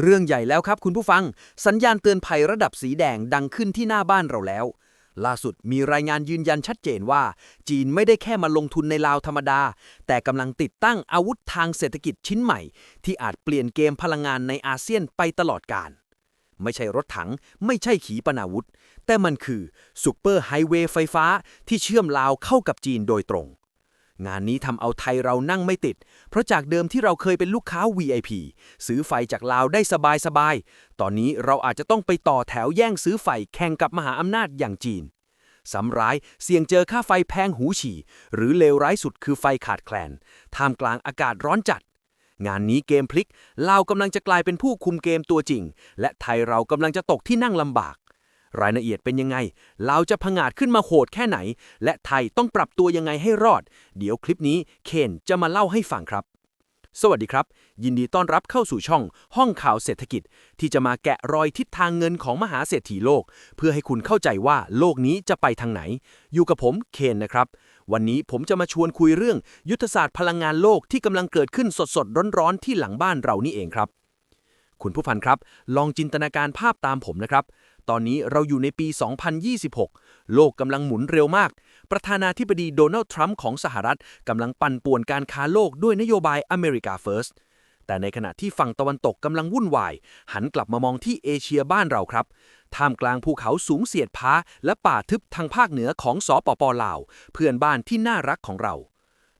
เรื่องใหญ่แล้วครับคุณผู้ฟัง สัญญาณเตือนภัยระดับสีแดงดังขึ้นที่หน้าบ้านเราแล้ว ล่าสุดมีรายงานยืนยันชัดเจนว่า จีนไม่ได้แค่มาลงทุนในลาวธรรมดา แต่กำลังติดตั้งอาวุธทางเศรษฐกิจชิ้นใหม่ ที่อาจเปลี่ยนเกมพลังงานในอาเซียนไปตลอดกาลไม่ใช่รถถัง ไม่ใช่ขีปนาวุธ แต่มันคือซูเปอร์ไฮเวย์ไฟฟ้าที่เชื่อมลาวเข้ากับจีนโดยตรง งานนี้ทำเอาไทยเรานั่งไม่ติด เพราะจากเดิมที่เราเคยเป็นลูกค้า VIP ซื้อไฟจากลาวได้สบายๆ ตอนนี้เราอาจจะต้องไปต่อแถวแย่งซื้อไฟแข่งกับมหาอำนาจอย่างจีนสำร้ายเสี่ยงเจอค่าไฟแพงหูฉี่ หรือเลวร้ายสุดคือไฟขาดแคลน ท่ามกลางอากาศร้อนจัด งานนี้เกมพลิกลาวกำลังจะกลายเป็นผู้คุมเกมตัวจริง และไทยเรากำลังจะตกที่นั่งลำบาก รายละเอียดเป็นยังไงลาจะผงาดขึ้นมาโหดแค่ไหน และไทยต้องปรับตัวยังไงให้รอด เดี๋ยวคลิปนี้เคนจะมาเล่าให้ฟังครับสวัสดีครับ ยินดีต้อนรับเข้าสู่ช่อง ห้องข่าวเศรษฐกิจ ที่จะมาแกะรอยทิศทางเงินของมหาเศรษฐีโลก เพื่อให้คุณเข้าใจว่าโลกนี้จะไปทางไหน อยู่กับผมเคนนะครับ วันนี้ผมจะมาชวนคุยเรื่อง ยุทธศาสตร์พลังงานโลกที่กำลังเกิดขึ้นสดๆ ร้อนๆ ที่หลังบ้านเรานี่เองครับ คุณผู้ฟังครับ ลองจินตนาการภาพตามผมนะครับ ตอนนี้เราอยู่ในปี 2026 โลกกำลังหมุนเร็วมาก ประธานาธิบดีโดนัลด์ทรัมป์ของสหรัฐกำลังปั่นป่วนการค้าโลกด้วยนโยบายอเมริกาเฟิร์สแต่ในขณะที่ฝั่งตะวันตกกำลังวุ่นวาย หันกลับมามองที่เอเชียบ้านเราครับ ท่ามกลางภูเขาสูงเสียดพ้า และป่าทึบทางภาคเหนือของสอปปลาว เพื่อนบ้านที่น่ารักของเรา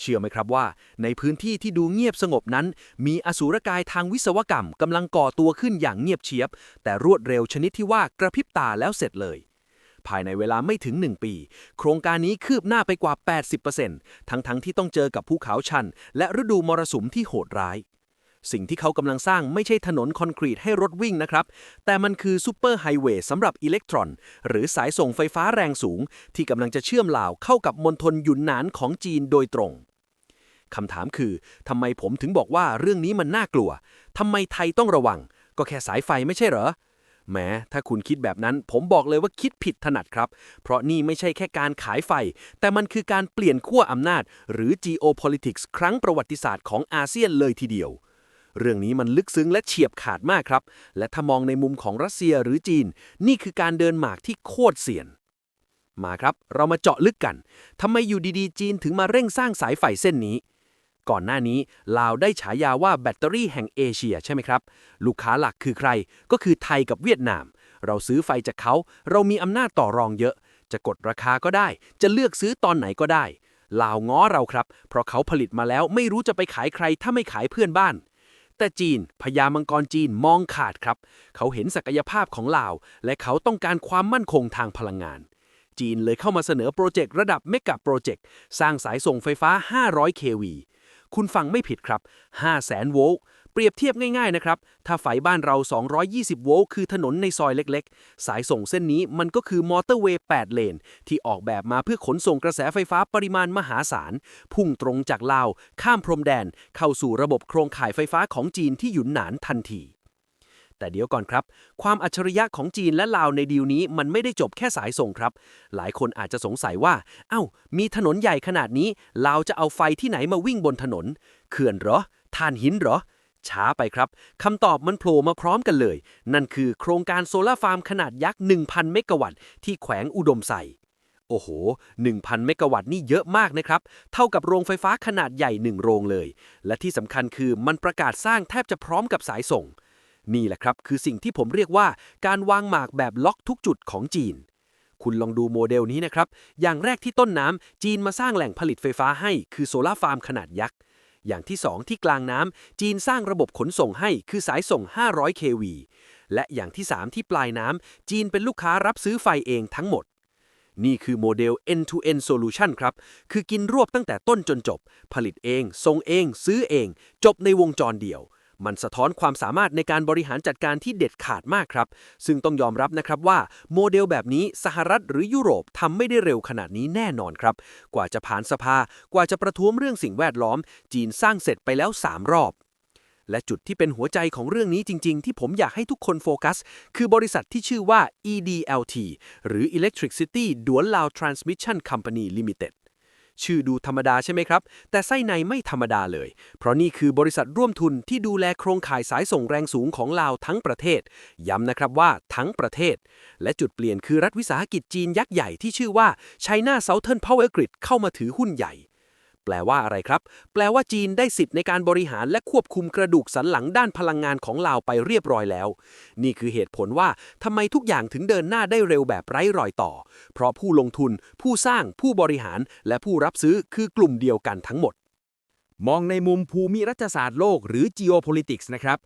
เชื่อไหมครับว่า ในพื้นที่ที่ดูเงียบสงบนั้น มีอสูรกายทางวิศวกรรมกำลังก่อตัวขึ้นอย่างเงียบเชียบ แต่รวดเร็วชนิดที่ว่ากระพริบตาแล้วเสร็จเลย ภายในเวลาไม่ถึง 1 ปี โครงการนี้คืบหน้าไปกว่า 80%ทั้งๆทที่ต้องเจอกับภูเขาชัน และฤดูมรสุมที่โหดร้าย สิ่งที่เขากำลังสร้างไม่ใช่ถนนคอนกรีตให้รถวิ่งนะครับ แต่มันคือซูเปอร์ไฮเวย์สำหรับอิเล็กตรอน หรือสายส่งไฟฟ้าแรงสูง ที่กำลังจะเชื่อมลาวเข้ากับมณฑลหยุนหนานของจีนโดยตรงคำถามคือทำไมผมถึงบอกว่าเรื่องนี้มันน่ากลัวทำไมไทยต้องระวัง ก็แค่สายไฟไม่ใช่เหรอแม้ถ้าคุณคิดแบบนั้นผมบอกเลยว่าคิดผิดถนัดครับ เพราะนี่ไม่ใช่แค่การขายไฟ แต่มันคือการเปลี่ยนขั้วอำนาจ หรือ geopolitics ครั้งประวัติศาสตร์ของอาเซียนเลยทีเดียว เรื่องนี้มันลึกซึ้งและเฉียบขาดมากครับ และถ้ามองในมุมของรัสเซียหรือจีน นี่คือการเดินหมากที่โคตรเสี่ยนมาครับ เรามาเจาะลึกกันทำไมอยู่ดีๆ จีนถึงมาเร่งสร้างสายไฟเส้นนี้ ก่อนหน้านี้ลาวได้ฉายาว่าแบตเตอรี่แห่งเอเชียใช่ไหมครับ ลูกค้าหลักคือใคร ก็คือไทยกับเวียดนาม เราซื้อไฟจากเขา เรามีอำนาจต่อรองเยอะ จะกดราคาก็ได้ จะเลือกซื้อตอนไหนก็ได้ ลาวง้อเราครับ เพราะเขาผลิตมาแล้วไม่รู้จะไปขายใครถ้าไม่ขายเพื่อนบ้าน แต่จีนพญามังกรจีนมองขาดครับ เขาเห็นศักยภาพของลาว และเขาต้องการความมั่นคงทางพลังงาน จีนเลยเข้ามาเสนอโปรเจกต์ระดับเมกะโปรเจกต์สร้างสายส่งไฟฟ้า 500 kV คุณฟังไม่ผิดครับ 500,000 โวลต์ เปรียบเทียบง่ายๆนะครับ ถ้าไฟบ้านเรา 220 โวลต์คือถนนในซอยเล็กๆ สายส่งเส้นนี้มันก็คือมอเตอร์เวย์ 8 เลน ที่ออกแบบมาเพื่อขนส่งกระแสไฟฟ้าปริมาณมหาศาล พุ่งตรงจากลาว ข้ามพรมแดน เข้าสู่ระบบโครงข่ายไฟฟ้าของจีนที่หยุนหนานทันทีแต่เดี๋ยวก่อนครับ ความอัจฉริยะของจีนและลาวในดีลนี้มันไม่ได้จบแค่สายส่งครับ หลายคนอาจจะสงสัยว่า เอ้า มีถนนใหญ่ขนาดนี้ ลาวจะเอาไฟที่ไหนมาวิ่งบนถนน เขื่อนเหรอถ่านหินเหรอ ช้าไปครับคำตอบมันโผล่มาพร้อมกันเลย นั่นคือโครงการโซลาฟาร์มขนาดยักษ์ 1,000 เมกะวัตต์ที่แขวงอุดมไซโอ้โห 1,000 เมกะวัตต์นี่เยอะมากนะครับ เท่ากับโรงไฟฟ้าขนาดใหญ่หนึ่งโรงเลย และที่สำคัญคือมันประกาศสร้างแทบจะพร้อมกับสายส่ง นี่แหละครับ คือสิ่งที่ผมเรียกว่าการวางหมากแบบล็อกทุกจุดของจีน คุณลองดูโมเดลนี้นะครับ อย่างแรกที่ต้นน้ำจีนมาสร้างแหล่งผลิตไฟฟ้าให้ คือโซลาฟาร์มขนาดยักษ์ อย่างที่ 2 ที่กลางน้ำจีนสร้างระบบขนส่งให้คือสายส่ง 500 kV และอย่างที่ 3 ที่ปลายน้ำจีนเป็นลูกค้ารับซื้อไฟเองทั้งหมด นี่คือโมเดล end-to-end solution ครับ คือกินรวบตั้งแต่ต้นจนจบ ผลิตเอง ส่งเอง ซื้อเอง จบในวงจรเดียว มันสะท้อนความสามารถในการบริหารจัดการที่เด็ดขาดมากครับ ซึ่งต้องยอมรับนะครับว่าโมเดลแบบนี้สหรัฐหรือยุโรปทำไม่ได้เร็วขนาดนี้แน่นอนครับ กว่าจะผ่านสภา กว่าจะประท้วงเรื่องสิ่งแวดล้อม จีนสร้างเสร็จไปแล้ว 3 รอบ และจุดที่เป็นหัวใจของเรื่องนี้จริง ๆ ที่ผมอยากให้ทุกคนโฟกัส คือบริษัทที่ชื่อว่า EDLT หรือ Electricity Dual Lao Transmission Company Limited ชื่อดูธรรมดาใช่ไหมครับ แต่ไส้ในไม่ธรรมดาเลย เพราะนี่คือบริษัทร่วมทุนที่ดูแลโครงข่ายสายส่งแรงสูงของลาวทั้งประเทศ ย้ำนะครับว่าทั้งประเทศ และจุดเปลี่ยนคือรัฐวิสาหกิจจีนยักษ์ใหญ่ที่ชื่อว่า China Southern Power Grid เข้ามาถือหุ้นใหญ่ แปลว่าอะไรครับ แปลว่าจีนได้สิทธิ์ในการบริหารและควบคุมกระดูกสันหลังด้านพลังงานของลาวไปเรียบร้อยแล้ว นี่คือเหตุผลว่าทำไมทุกอย่างถึงเดินหน้าได้เร็วแบบไร้รอยต่อ เพราะผู้ลงทุน ผู้สร้าง ผู้บริหาร และผู้รับซื้อคือกลุ่มเดียวกันทั้งหมด มองในมุมภูมิรัฐศาสตร์โลกหรือ geopolitics นะครับ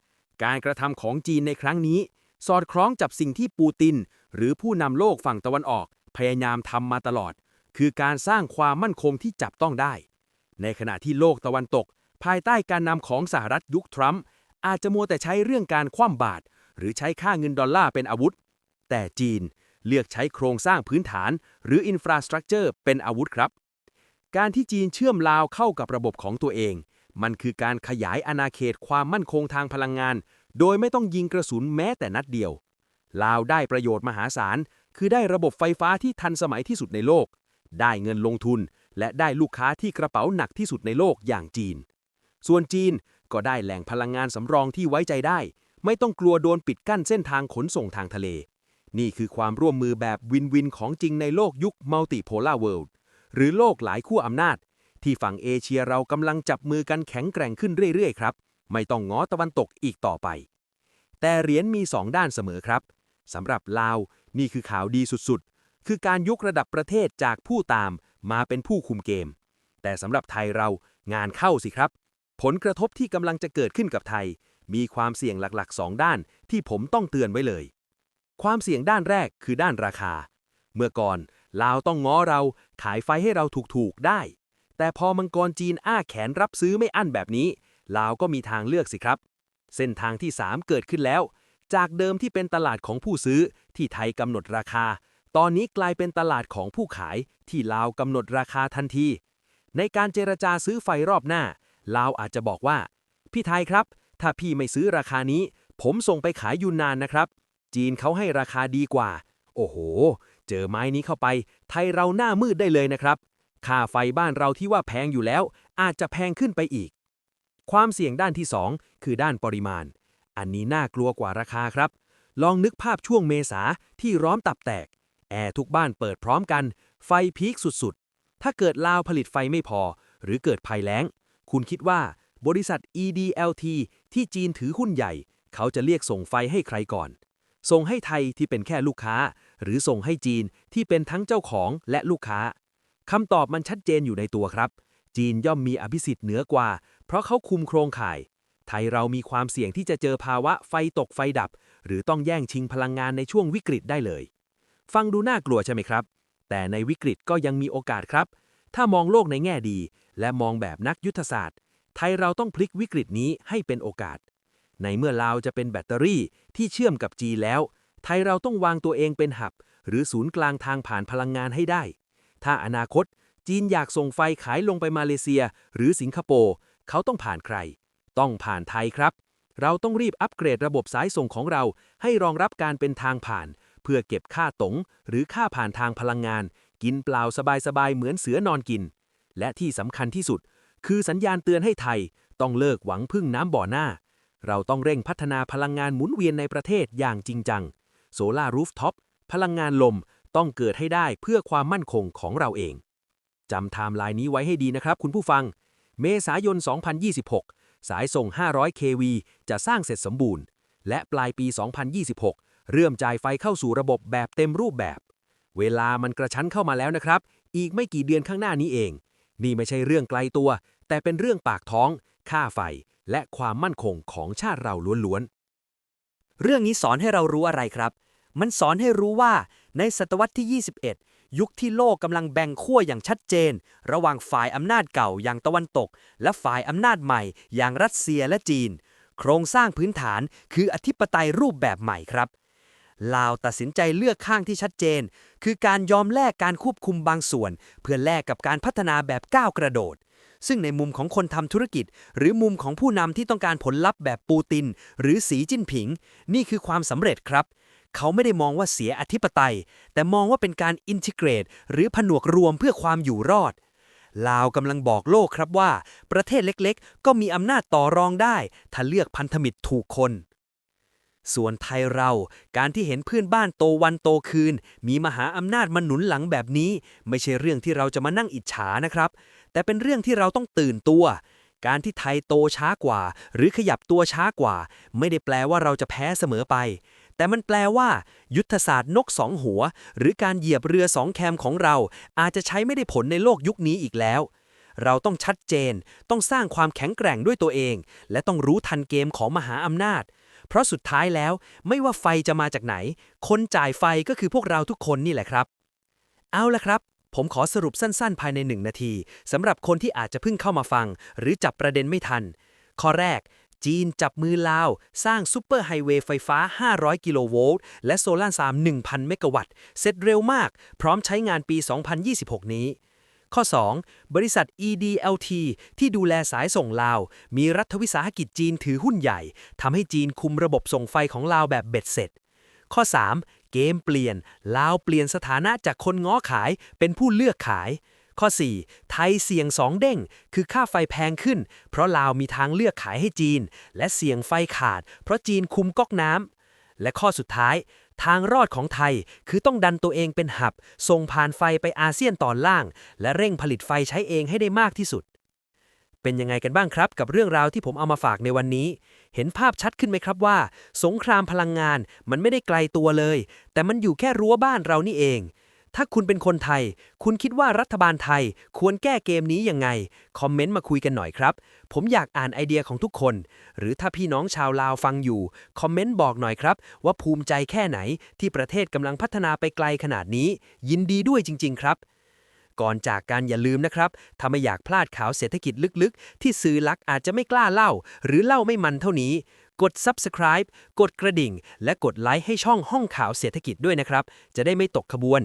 การกระทำของจีนในครั้งนี้ สอดคล้องจับสิ่งที่ปูติน หรือผู้นำโลกฝั่งตะวันออก พยายามทำมาตลอด คือการสร้างความมั่นคงที่จับต้องได้ ในขณะที่โลกตะวันตก ภายใต้การนำของสหรัฐยุคทรัมป์อาจจะมัวแต่ใช้เรื่องการคว่ำบาตรหรือใช้ค่าเงินดอลลาร์เป็นอาวุธ แต่จีนเลือกใช้โครงสร้างพื้นฐาน หรืออินฟราสตรักเจอร์เป็นอาวุธครับ การที่จีนเชื่อมลาวเข้ากับระบบของตัวเอง มันคือการขยายอาณาเขตความมั่นคงทางพลังงาน โดยไม่ต้องยิงกระสุนแม้แต่นัดเดียว ลาวได้ประโยชน์มหาศาล คือได้ระบบไฟฟ้าที่ทันสมัยที่สุดในโลก ได้เงินลงทุน และได้ลูกค้าที่กระเป๋าหนักที่สุดในโลกอย่างจีน ส่วนจีนก็ได้แหล่งพลังงานสำรองที่ไว้ใจได้ ไม่ต้องกลัวโดนปิดกั้นเส้นทางขนส่งทางทะเล นี่คือความร่วมมือแบบวินวินของจริงในโลกยุคมัลติโพลาร์เวิลด์หรือโลกหลายขั้วอำนาจ ที่ฝั่งเอเชียเรากำลังจับมือกันแข็งแกร่งขึ้นเรื่อยๆครับ ไม่ต้องง้อตะวันตกอีกต่อไป แต่เหรียญมีสองด้านเสมอครับสำหรับลาวนี่คือข่าวดีสุดๆ คือการยกระดับประเทศจากผู้ตาม มาเป็นผู้คุมเกม แต่สำหรับไทยเรางานเข้าสิครับ ผลกระทบที่กำลังจะเกิดขึ้นกับไทย มีความเสี่ยงหลักๆสองด้านที่ผมต้องเตือนไว้เลย ความเสี่ยงด้านแรกคือด้านราคา เมื่อก่อนลาวต้องง้อเราขายไฟให้เราถูกๆได้ แต่พอมังกรจีนอ้าแขนรับซื้อไม่อั้นแบบนี้ลาวก็มีทางเลือกสิครับ เส้นทางที่ 3 เกิดขึ้นแล้ว จากเดิมที่เป็นตลาดของผู้ซื้อที่ไทยกำหนดราคา ตอนนี้กลายเป็นตลาดของผู้ขายที่ลาวกำหนดราคาทันที ในการเจรจาซื้อไฟรอบหน้า ลาวอาจจะบอกว่า พี่ไทยครับ ถ้าพี่ไม่ซื้อราคานี้ ผมส่งไปขายยูนนานนะครับ จีนเขาให้ราคาดีกว่า โอ้โห เจอไม้นี้เข้าไป ไทยเราหน้ามืดได้เลยนะครับ ค่าไฟบ้านเราที่ว่าแพงอยู่แล้ว อาจจะแพงขึ้นไปอีก ความเสี่ยงด้านที่ 2 คือด้านปริมาณ อันนี้น่ากลัวกว่าราคาครับ ลองนึกภาพช่วงเมษาที่ร้อนตับแตก แอร์ทุกบ้านเปิดพร้อมกัน ไฟพีคสุดๆ ถ้าเกิดลาวผลิตไฟไม่พอ หรือเกิดภัยแล้ง คุณคิดว่าบริษัท EDLT ที่จีนถือหุ้นใหญ่ เขาจะเรียกส่งไฟให้ใครก่อน ส่งให้ไทยที่เป็นแค่ลูกค้า หรือส่งให้จีนที่เป็นทั้งเจ้าของและลูกค้าคำตอบมันชัดเจนอยู่ในตัวครับ จีนย่อมมีอภิสิทธิ์เหนือกว่า เพราะเขาคุมโครงข่าย ไทยเรามีความเสี่ยงที่จะเจอภาวะไฟตกไฟดับ หรือต้องแย่งชิงพลังงานในช่วงวิกฤตได้เลย ฟังดูน่ากลัวใช่ไหมครับ แต่ในวิกฤตก็ยังมีโอกาสครับ ถ้ามองโลกในแง่ดี และมองแบบนักยุทธศาสตร์ ไทยเราต้องพลิกวิกฤตนี้ให้เป็นโอกาส ในเมื่อลาวจะเป็นแบตเตอรี่ที่เชื่อมกับจีนแล้ว ไทยเราต้องวางตัวเองเป็นหับ หรือศูนย์กลางทางผ่านพลังงานให้ได้ ถ้าอนาคต จีนอยากส่งไฟขายลงไปมาเลเซีย หรือสิงคโปร์เขาต้องผ่านใคร ต้องผ่านไทยครับเราต้องรีบอัปเกรดระบบสายส่งของเราให้รองรับการเป็นทางผ่าน เพื่อเก็บค่าตงหรือค่าผ่านทางพลังงาน กินเปล่าสบายๆ เหมือนเสือนอนกิน และที่สำคัญที่สุด คือสัญญาณเตือนให้ไทย ต้องเลิกหวังพึ่งน้ำบ่อหน้า เราต้องเร่งพัฒนาพลังงานหมุนเวียนในประเทศอย่างจริงจังโซลารูฟท็อปพลังงานลมต้องเกิดให้ได้เพื่อความมั่นคงของเราเองจำไทม์ไลน์นี้ไว้ให้ดีนะครับคุณผู้ฟัง เมษายน 2026 สายส่ง 500 kV จะสร้างเสร็จสมบูรณ์ และปลายปี 2026 เริ่มจ่ายไฟเข้าสู่ระบบแบบเต็มรูปแบบ เวลามันกระชั้นเข้ามาแล้วนะครับ อีกไม่กี่เดือนข้างหน้านี้เอง นี่ไม่ใช่เรื่องไกลตัว แต่เป็นเรื่องปากท้อง ค่าไฟ และความมั่นคงของชาติเราล้วนๆ เรื่องนี้สอนให้เรารู้อะไรครับ มันสอนให้รู้ว่าในศตวรรษที่ 21 ยุคที่โลกกำลังแบ่งขั้วอย่างชัดเจน ระหว่างฝ่ายอำนาจเก่าอย่างตะวันตก และฝ่ายอำนาจใหม่ อย่างรัสเซียและจีน โครงสร้างพื้นฐานคืออธิปไตยรูปแบบใหม่ครับ ลาวตัดสินใจเลือกข้างที่ชัดเจน คือการยอมแลกการควบคุมบางส่วน เพื่อแลกกับการพัฒนาแบบก้าวกระโดด ซึ่งในมุมของคนทำธุรกิจ หรือมุมของผู้นำที่ต้องการผลลัพธ์แบบปูติน หรือสีจิ้นผิง นี่คือความสำเร็จครับ เขาไม่ได้มองว่าเสียอธิปไตย แต่มองว่าเป็นการอินทิเกรต หรือผนวกรวมเพื่อความอยู่รอดลาวกำลังบอกโลกครับว่า ประเทศเล็กๆ ก็มีอำนาจต่อรองได้ ถ้าเลือกพันธมิตรถูกคน ส่วนไทยเรา การที่เห็นเพื่อนบ้านโตวันโตคืน มีมหาอำนาจมาหนุนหลังแบบนี้ ไม่ใช่เรื่องที่เราจะมานั่งอิจฉานะครับ แต่เป็นเรื่องที่เราต้องตื่นตัว การที่ไทยโตช้ากว่า หรือขยับตัวช้ากว่า ไม่ได้แปลว่าเราจะแพ้เสมอไป แต่มันแปลว่า ยุทธศาสตร์นกสองหัว หรือการเหยียบเรือสองแคมของเรา อาจจะใช้ไม่ได้ผลในโลกยุคนี้อีกแล้วเราต้องชัดเจน ต้องสร้างความแข็งแกร่งด้วยตัวเอง และต้องรู้ทันเกมของมหาอำนาจ เพราะสุดท้ายแล้วไม่ว่าไฟจะมาจากไหน คนจ่ายไฟก็คือพวกเราทุกคนนี่แหละครับ เอาละครับ ผมขอสรุปสั้นๆ ภายในหนึ่งนาทีสำหรับคนที่อาจจะเพิ่งเข้ามาฟัง หรือจับประเด็นไม่ทัน ข้อแรก จีนจับมือลาว สร้างซูเปอร์ไฮเวย์ไฟฟ้า 500 กิโลโวลต์และโซลาร์ซาม 1,000 เมกะวัตต์ เสร็จเร็วมาก พร้อมใช้งานปี 2026 นี้ ข้อ 2 บริษัท EDLT ที่ดูแลสายส่งลาว มีรัฐวิสาหกิจจีนถือหุ้นใหญ่ทำให้จีนคุมระบบส่งไฟของลาวแบบเบ็ดเสร็จ ข้อ 3 เกมเปลี่ยน ลาวเปลี่ยนสถานะจากคนง้อขายเป็นผู้เลือกขาย ข้อ 4 ไทยเสี่ยงสองเด้ง คือค่าไฟแพงขึ้น เพราะลาวมีทางเลือกขายให้จีน และเสี่ยงไฟขาด เพราะจีนคุมก๊อกน้ำและข้อสุดท้าย ทางรอดของไทยคือต้องดันตัวเองเป็นหับ ส่งผ่านไฟไปอาเซียนตอนล่าง และเร่งผลิตไฟใช้เองให้ได้มากที่สุด เป็นยังไงกันบ้างครับ กับเรื่องราวที่ผมเอามาฝากในวันนี้ เห็นภาพชัดขึ้นไหมครับว่า สงครามพลังงานมันไม่ได้ไกลตัวเลย แต่มันอยู่แค่รั้วบ้านเรานี่เอง ถ้าคุณเป็นคนไทย คุณคิดว่ารัฐบาลไทยควรแก้เกมนี้ยังไง คอมเมนต์มาคุยกันหน่อยครับ ผมอยากอ่านไอเดียของทุกคน หรือถ้าพี่น้องชาวลาวฟังอยู่ คอมเมนต์บอกหน่อยครับ ว่าภูมิใจแค่ไหนที่ประเทศกำลังพัฒนาไปไกลขนาดนี้ ยินดีด้วยจริง ๆ ครับก่อนจากการอย่าลืมนะครับถ้าไม่อยากพลาดข่าวเศรษฐกิจลึกๆ ที่สื่อลักอาจจะไม่กล้าเล่า หรือเล่าไม่มันเท่านี้ กด subscribe กดกระดิ่ง และกดไลค์ให้ช่องห้องข่าวเศรษฐกิจด้วยนะครับ จะได้ไม่ตกขบวน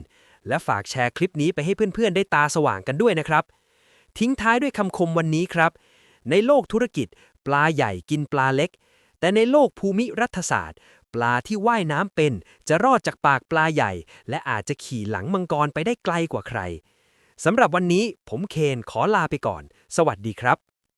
และฝากแชร์คลิปนี้ไปให้เพื่อนๆ ได้ตาสว่างกันด้วยนะครับ ทิ้งท้ายด้วยคำคมวันนี้ครับ ในโลกธุรกิจ ปลาใหญ่กินปลาเล็ก แต่ในโลกภูมิรัฐศาสตร์ ปลาที่ว่ายน้ำเป็น จะรอดจากปากปลาใหญ่ และอาจจะขี่หลังมังกรไปได้ไกลกว่าใครสำหรับวันนี้ผมเคนขอลาไปก่อน สวัสดีครับ